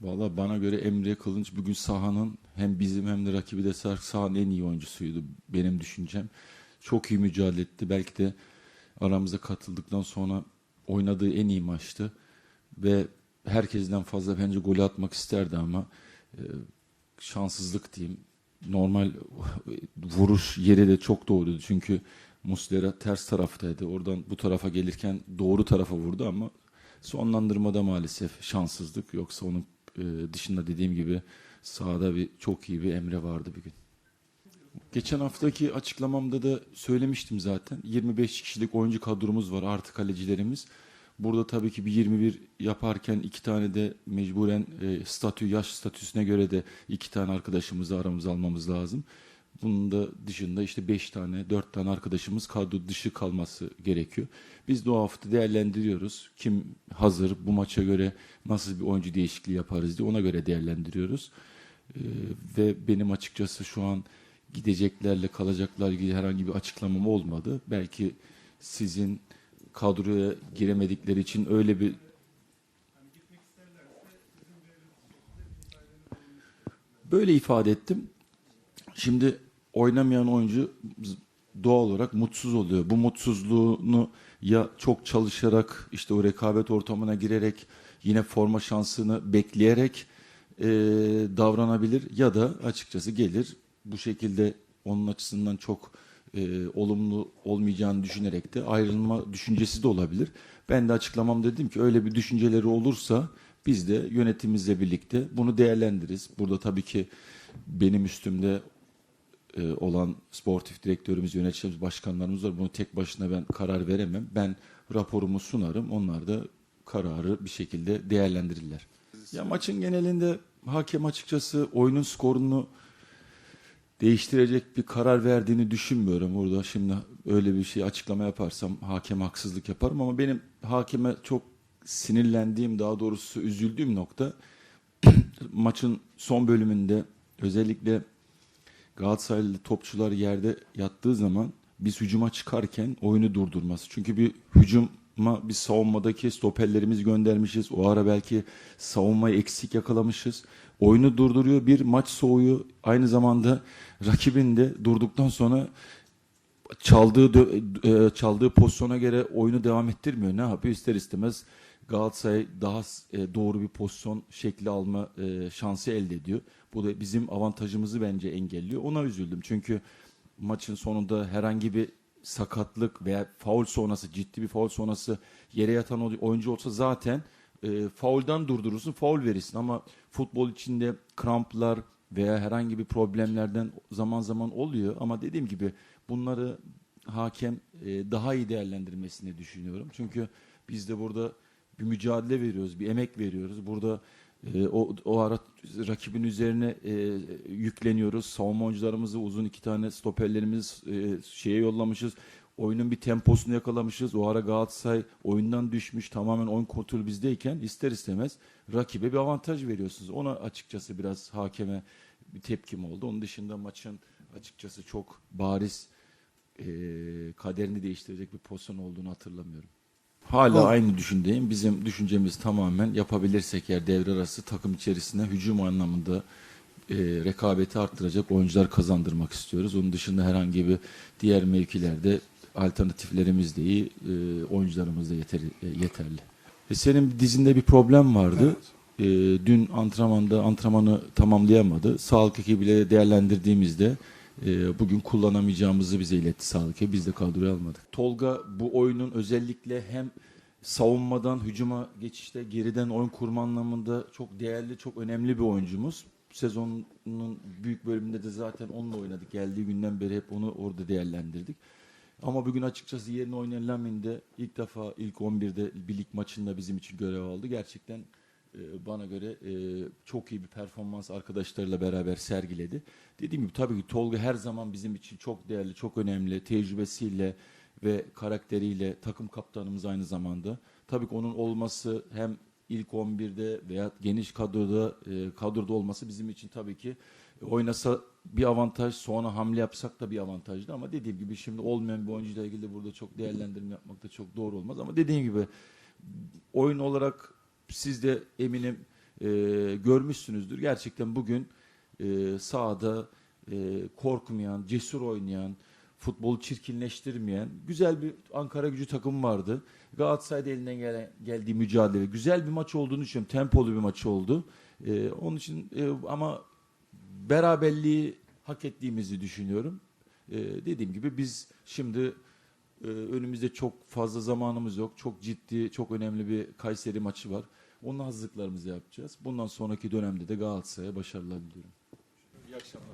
Valla bana göre Emre Kılınç bugün sahanın hem bizim hem de rakibi de sah- sahanın en iyi oyuncusuydu benim düşüncem. Çok iyi mücadele etti. Belki de aramıza katıldıktan sonra oynadığı en iyi maçtı. Ve herkesten fazla bence golü atmak isterdi ama e, şanssızlık diyeyim. Normal vuruş yeri de çok doğruydu. Çünkü Muslera ters taraftaydı. Oradan bu tarafa gelirken doğru tarafa vurdu ama sonlandırmada maalesef şanssızlık. Yoksa onun dışında dediğim gibi sahada bir çok iyi bir Emre vardı bir gün. Geçen haftaki açıklamamda da söylemiştim zaten. 25 kişilik oyuncu kadromuz var artı kalecilerimiz. Burada tabii ki bir 21 yaparken iki tane de mecburen e, statü, yaş statüsüne göre de iki tane arkadaşımızı aramıza almamız lazım. Bunun da dışında işte 5 tane, 4 tane arkadaşımız kadro dışı kalması gerekiyor. Biz de o hafta değerlendiriyoruz. Kim hazır, bu maça göre nasıl bir oyuncu değişikliği yaparız diye ona göre değerlendiriyoruz. Ee, ve benim açıkçası şu an gideceklerle kalacaklar ilgili herhangi bir açıklamam olmadı. Belki sizin kadroya giremedikleri için öyle bir böyle ifade ettim. Şimdi oynamayan oyuncu doğal olarak mutsuz oluyor. Bu mutsuzluğunu ya çok çalışarak işte o rekabet ortamına girerek yine forma şansını bekleyerek e, davranabilir ya da açıkçası gelir bu şekilde onun açısından çok e, olumlu olmayacağını düşünerek de ayrılma düşüncesi de olabilir. Ben de açıklamam dedim ki öyle bir düşünceleri olursa biz de yönetimimizle birlikte bunu değerlendiririz. Burada tabii ki benim üstümde e, olan sportif direktörümüz, yöneticilerimiz, başkanlarımız var. Bunu tek başına ben karar veremem. Ben raporumu sunarım. Onlar da kararı bir şekilde değerlendirirler. Ya maçın genelinde hakem açıkçası oyunun skorunu değiştirecek bir karar verdiğini düşünmüyorum burada. Şimdi öyle bir şey açıklama yaparsam hakem haksızlık yaparım ama benim hakeme çok sinirlendiğim daha doğrusu üzüldüğüm nokta maçın son bölümünde özellikle Galatasaraylı topçular yerde yattığı zaman biz hücuma çıkarken oyunu durdurması. Çünkü bir hücuma bir savunmadaki stoperlerimiz göndermişiz. O ara belki savunmayı eksik yakalamışız. Oyunu durduruyor. Bir maç soğuyor. Aynı zamanda rakibin de durduktan sonra çaldığı e, çaldığı pozisyona göre oyunu devam ettirmiyor. Ne yapıyor? İster istemez Galatasaray daha e, doğru bir pozisyon şekli alma e, şansı elde ediyor. Bu da bizim avantajımızı bence engelliyor. Ona üzüldüm. Çünkü maçın sonunda herhangi bir sakatlık veya faul sonrası ciddi bir faul sonrası yere yatan oy- oyuncu olsa zaten e, fauldan durdurursun, faul verirsin ama futbol içinde kramplar veya herhangi bir problemlerden zaman zaman oluyor ama dediğim gibi bunları hakem e, daha iyi değerlendirmesini düşünüyorum. Çünkü biz de burada bir mücadele veriyoruz, bir emek veriyoruz. Burada e, o, o ara rakibin üzerine e, yükleniyoruz. Savunma oyuncularımızı uzun iki tane stoperlerimiz e, şeye yollamışız. Oyunun bir temposunu yakalamışız. O ara Galatasaray oyundan düşmüş. Tamamen oyun kontrolü bizdeyken ister istemez rakibe bir avantaj veriyorsunuz. Ona açıkçası biraz hakeme bir tepkim oldu. Onun dışında maçın açıkçası çok bariz e, kaderini değiştirecek bir pozisyon olduğunu hatırlamıyorum. Hala Ol- aynı düşündeyim. Bizim düşüncemiz tamamen yapabilirsek eğer devre arası takım içerisinde hücum anlamında e, rekabeti arttıracak oyuncular kazandırmak istiyoruz. Onun dışında herhangi bir diğer mevkilerde alternatiflerimiz de iyi, e, oyuncularımız da yeter, e, yeterli. E, senin dizinde bir problem vardı. E, dün antrenmanda antrenmanı tamamlayamadı. Sağlık ekibiyle değerlendirdiğimizde e, bugün kullanamayacağımızı bize iletti sağlık. Biz de kadroya almadık. Tolga bu oyunun özellikle hem savunmadan hücuma geçişte geriden oyun kurma anlamında çok değerli, çok önemli bir oyuncumuz. Sezonun büyük bölümünde de zaten onunla oynadık. Geldiği günden beri hep onu orada değerlendirdik. Ama bugün açıkçası yerine oynayan Lamin ilk defa ilk 11'de bir lig maçında bizim için görev aldı. Gerçekten bana göre e, çok iyi bir performans arkadaşlarıyla beraber sergiledi. Dediğim gibi tabii ki Tolga her zaman bizim için çok değerli, çok önemli. Tecrübesiyle ve karakteriyle takım kaptanımız aynı zamanda. Tabii ki onun olması hem ilk 11'de veya geniş kadroda e, kadroda olması bizim için tabii ki oynasa bir avantaj, sonra hamle yapsak da bir avantajdı ama dediğim gibi şimdi olmayan bir oyuncuyla ilgili burada çok değerlendirme yapmak da çok doğru olmaz ama dediğim gibi oyun olarak siz de eminim e, görmüşsünüzdür. Gerçekten bugün e, sahada e, korkmayan, cesur oynayan, futbolu çirkinleştirmeyen güzel bir Ankara gücü takım vardı. Galatasaray'da elinden gelen, geldiği mücadele. Güzel bir maç olduğunu düşünüyorum. Tempolu bir maç oldu. E, onun için e, ama beraberliği hak ettiğimizi düşünüyorum. E, dediğim gibi biz şimdi e, önümüzde çok fazla zamanımız yok. Çok ciddi, çok önemli bir Kayseri maçı var. Onun hazırlıklarımızı yapacağız. Bundan sonraki dönemde de Galatasaray'a başarılar diliyorum. İyi akşamlar.